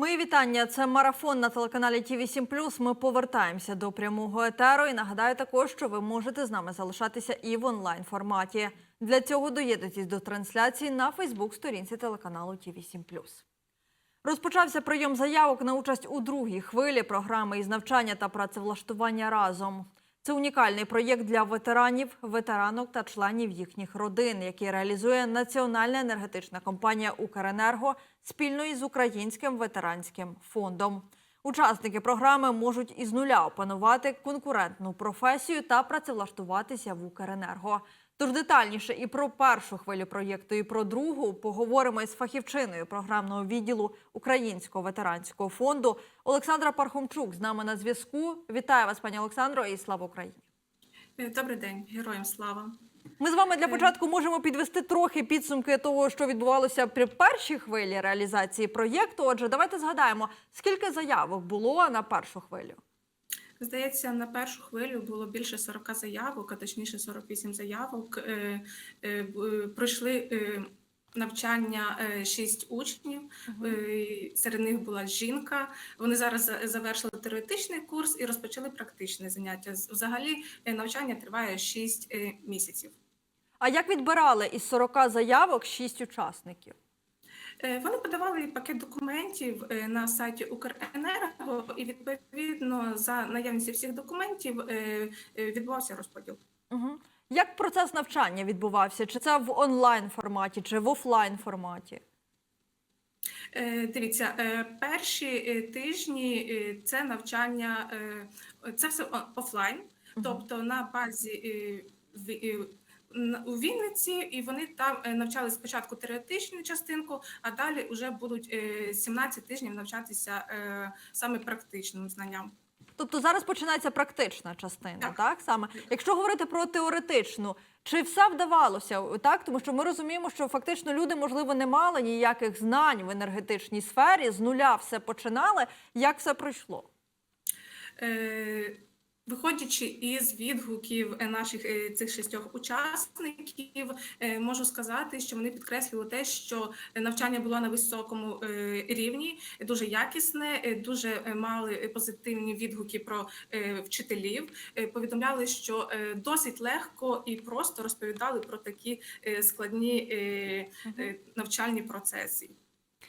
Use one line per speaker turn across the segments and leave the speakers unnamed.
Мої вітання. Це марафон на телеканалі Ті 7 Ми повертаємося до прямого етеру. І нагадаю також, що ви можете з нами залишатися і в онлайн форматі. Для цього доєднуйтесь до трансляції на Фейсбук-сторінці телеканалу Ті 7 Розпочався прийом заявок на участь у другій хвилі програми із навчання та працевлаштування разом. Це унікальний проєкт для ветеранів, ветеранок та членів їхніх родин, який реалізує Національна енергетична компанія Укренерго спільно із Українським ветеранським фондом. Учасники програми можуть із нуля опанувати конкурентну професію та працевлаштуватися в Укренерго. Тож детальніше і про першу хвилю проєкту, і про другу поговоримо із фахівчиною програмного відділу Українського ветеранського фонду Олександра Пархомчук з нами на зв'язку. Вітаю вас, пані Олександро, і слава Україні!
Е, Добрий день, героям слава.
Ми з вами для початку можемо підвести трохи підсумки того, що відбувалося при першій хвилі реалізації проєкту. Отже, давайте згадаємо, скільки заявок було на першу хвилю.
Здається, на першу хвилю було більше 40 заявок, а точніше 48 заявок. Е, е, Пройшли е, навчання 6 учнів. Е, Серед них була жінка. Вони зараз завершили теоретичний курс і розпочали практичне заняття. Взагалі е, навчання триває 6 місяців.
А як відбирали із 40 заявок 6 учасників?
Е, Вони подавали пакет документів е, на сайті Укренерго, і відповідно за наявністю всіх документів е, е, відбувався розподіл.
Угу. Як процес навчання відбувався? Чи це в онлайн форматі, чи в офлайн форматі?
Е, Дивіться, е, перші е, тижні це навчання, це все офлайн, тобто на базі у Вінниці, і вони там навчали спочатку теоретичну частинку, а далі вже будуть е, 17 тижнів навчатися саме практичним знанням.
Тобто зараз починається практична частина, так.
Так.
саме. Якщо говорити про теоретичну, чи все вдавалося так? Тому що ми розуміємо, що фактично люди, можливо, не мали ніяких знань в енергетичній сфері, з нуля все починали. Як все пройшло?
Е, Виходячи із відгуків е, наших е, цих шістьох учасників, е, можу сказати, що вони підкреслювали те, що навчання було на високому рівні, дуже якісне, дуже мали позитивні відгуки про вчителів. Повідомляли, що досить легко і просто розповідали про такі складні навчальні процеси.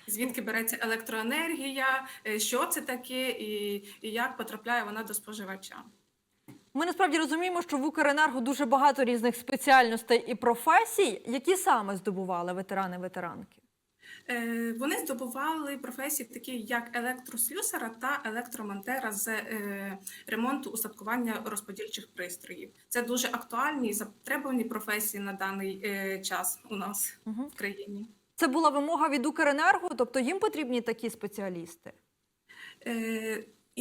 Звідки береться електроенергія, що це таке, і як потрапляє вона до споживача.
Ми насправді розуміємо, що в Укренерго дуже багато різних спеціальностей і професій, які саме здобували ветерани-ветеранки.
Е, Вони здобували професії, такі як електрослюсара та електромонтера з е, ремонту устаткування розподільчих пристроїв. Це дуже актуальні і затребувані професії на даний е, час у нас
Мгм.
в країні.
Це була вимога від Укренерго, тобто їм потрібні такі спеціалісти.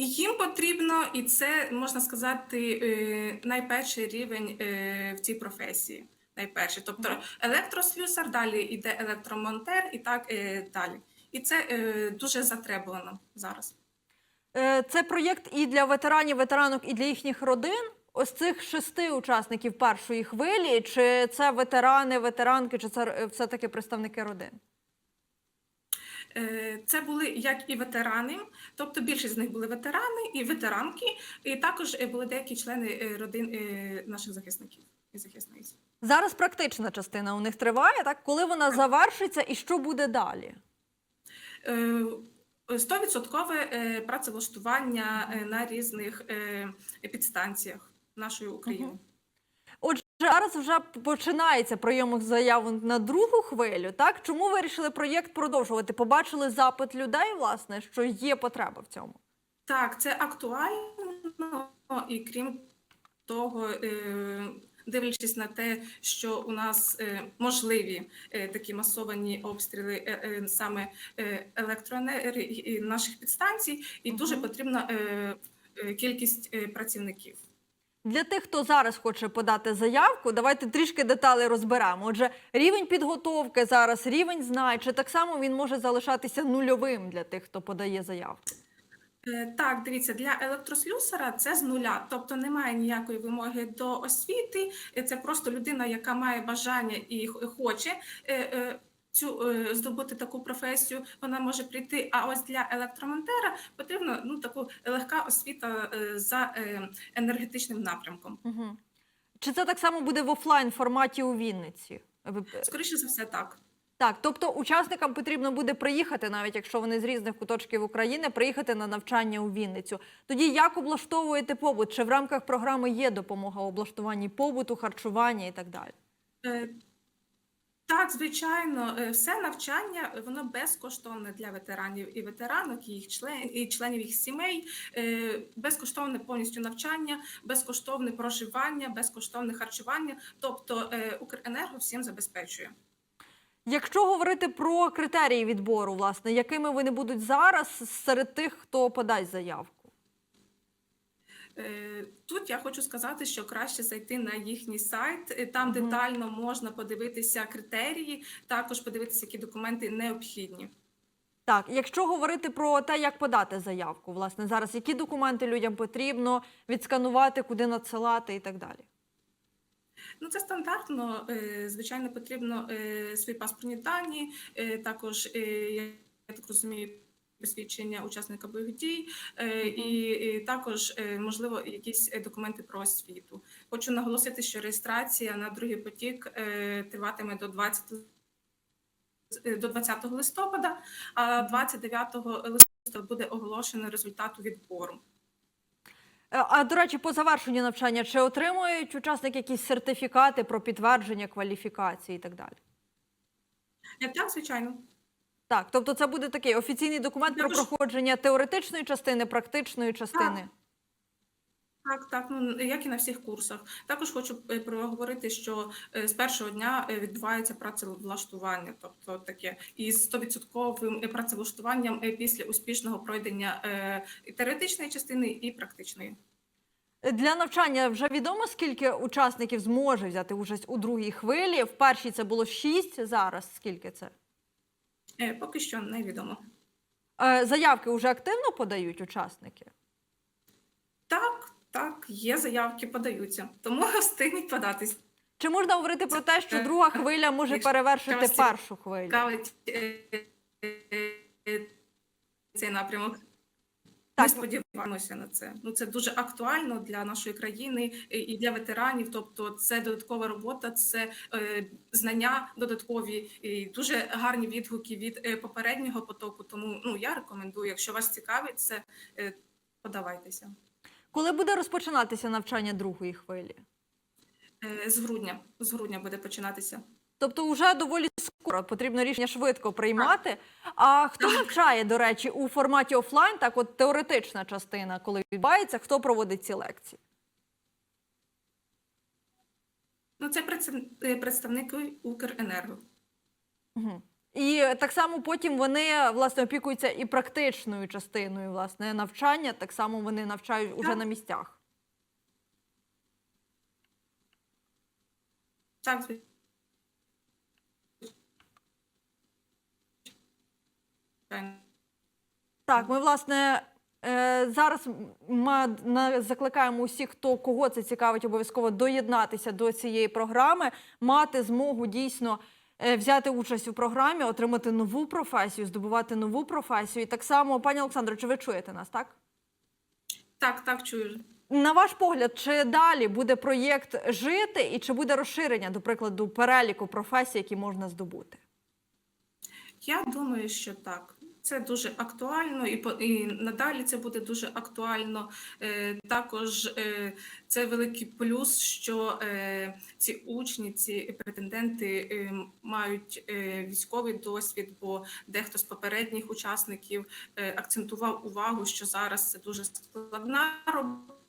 І їм потрібно, і це можна сказати е, найперший рівень е, в цій професії. Найперший, тобто електрослюсар, далі йде електромонтер, і так е, далі. І це дуже затребувано зараз.
Це проєкт і для ветеранів, ветеранок, і для їхніх родин. Ось цих шести учасників першої хвилі, чи це ветерани, ветеранки, чи це е, все-таки представники родин?
Е, Це були як і ветерани, тобто більшість з них були ветерани і ветеранки, і також е, були деякі члени е, родин наших захисників і захисниць.
Зараз практична частина у них триває, так? Коли вона завершиться і що буде далі?
Стовідсоткове працевлаштування на різних підстанціях нашої України.
Зараз вже починається прийом заяв на другу хвилю. Так чому вирішили проєкт продовжувати? Побачили запит людей, власне, що є потреба в цьому.
Так, це актуально, і крім того, е, дивлячись на те, що у нас е, можливі е, такі масовані обстріли саме електроенергії наших підстанцій, і дуже потрібна кількість працівників.
Для тих, хто зараз хоче подати заявку, давайте трішки деталей розберемо. Отже, рівень підготовки зараз, рівень знань, чи так само він може залишатися нульовим для тих, хто подає заявку?
Е, Так, дивіться, для електрослюсара це з нуля, тобто немає ніякої вимоги до освіти. Це просто людина, яка має бажання і хоче е, е, цю е, здобути таку професію, вона може прийти. А ось для електромонтера потрібна ну таку легка освіта е, за е, енергетичним напрямком.
Угу. Чи це так само буде в офлайн форматі у Вінниці?
Скоріше за все, так.
Так, тобто учасникам потрібно буде приїхати, навіть якщо вони з різних куточків України, приїхати на навчання у Вінницю. Тоді як облаштовуєте побут? Чи в рамках програми є допомога у облаштуванні побуту, харчування і так далі?
Так, звичайно, е, все навчання е, воно безкоштовне для ветеранів і ветеранок, і їх член, і членів їх сімей. Е, Безкоштовне повністю навчання, безкоштовне проживання, безкоштовне харчування. Тобто Укренерго всім забезпечує.
Якщо говорити про критерії відбору, власне, якими вони будуть зараз серед тих, хто подасть заявку?
Е, Тут я хочу сказати, що краще зайти на їхній сайт. е, Там детально можна подивитися критерії, також подивитися, які документи необхідні.
Так, якщо говорити про те, як подати заявку, власне, зараз які документи людям потрібно відсканувати, куди надсилати і так далі.
Ну, це стандартно. е, Звичайно, потрібно свої паспортні дані, також, я так розумію, посвідчення учасника бойових дій, е, і, також, е, можливо, якісь е, документи про освіту. Хочу наголосити, що реєстрація на другий потік триватиме до 20 е, до 20 листопада, а 29 листопада буде оголошено результату відбору.
А до речі, по завершенню навчання чи отримують учасники якісь сертифікати про підтвердження кваліфікації і так далі?
Так, звичайно.
Так, тобто це буде такий офіційний документ про
Також-
проходження теоретичної частини, практичної частини.
Так, так, ну як і на всіх курсах. Також хочу е, проговорити, що е, з першого дня е, відбувається працевлаштування, тобто таке із 100% працевлаштуванням е, після успішного пройдення е, і теоретичної частини і практичної.
Для навчання вже відомо, скільки учасників зможе взяти участь у другій хвилі. В першій це було шість. Зараз скільки це?
Е, Поки що невідомо.
Е, Заявки вже активно подають учасники.
Так, так, є заявки, подаються, тому встигніть податись.
Чи можна говорити про те, що
Е,
друга хвиля може перевершити першу хвилю?
Цікавить цей напрямок.
Так.
Ми сподіваємося на це. Ну це дуже актуально для нашої країни і- і для ветеранів. Тобто, це додаткова робота, це е, знання додаткові і дуже гарні відгуки від е, попереднього потоку. Тому ну я рекомендую, якщо вас цікавить, це е, подавайтеся
Коли буде розпочинатися навчання другої хвилі?
Е, з грудня. З грудня буде починатися.
Тобто, вже доволі потрібно рішення швидко приймати. А хто навчає, до речі, у форматі офлайн, так от теоретична частина, коли відбувається, хто проводить ці лекції?
Ну це е, Укренерго.
Угу. І так само потім вони власне опікуються і практичною частиною власне навчання. Так само вони навчають уже на місцях.
Так, звичайно.
Так, ми власне е, зараз закликаємо усіх, хто кого це цікавить, обов'язково доєднатися до цієї програми, мати змогу дійсно е, взяти участь у програмі, отримати нову професію, здобувати нову професію. І так само, пані Олександро, чи ви чуєте нас? Так
Так, так, чую.
на ваш погляд, чи далі буде проєкт жити, і чи буде розширення, до прикладу, переліку професій, які можна здобути?
Я думаю, що так. Це дуже актуально, і і надалі це буде дуже актуально. Е, Також е, це великий плюс, що е, ці учні, ці претенденти мають військовий досвід, бо дехто з попередніх учасників акцентував увагу, що зараз це дуже складна робота,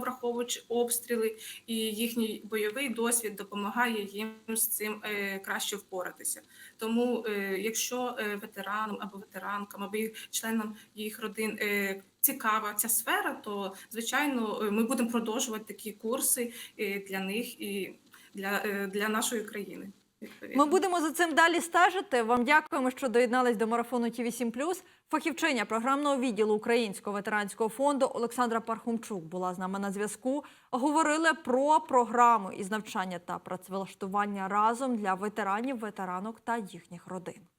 враховуючи обстріли, і їхній бойовий досвід допомагає їм з цим е, краще впоратися. Тому, е, якщо е, ветеранам або ветеранкам, або їх членам їх родин цікава ця сфера, то звичайно ми будемо продовжувати такі курси для них і для, для нашої країни.
Ми будемо за цим далі стежити. Вам дякуємо, що доєднались до марафону Ті 7 Фахівчиня програмного відділу Українського ветеранського фонду Олександра Пархомчук була з нами на зв'язку. Говорили про програму із навчання та працевлаштування разом для ветеранів, ветеранок та їхніх родин.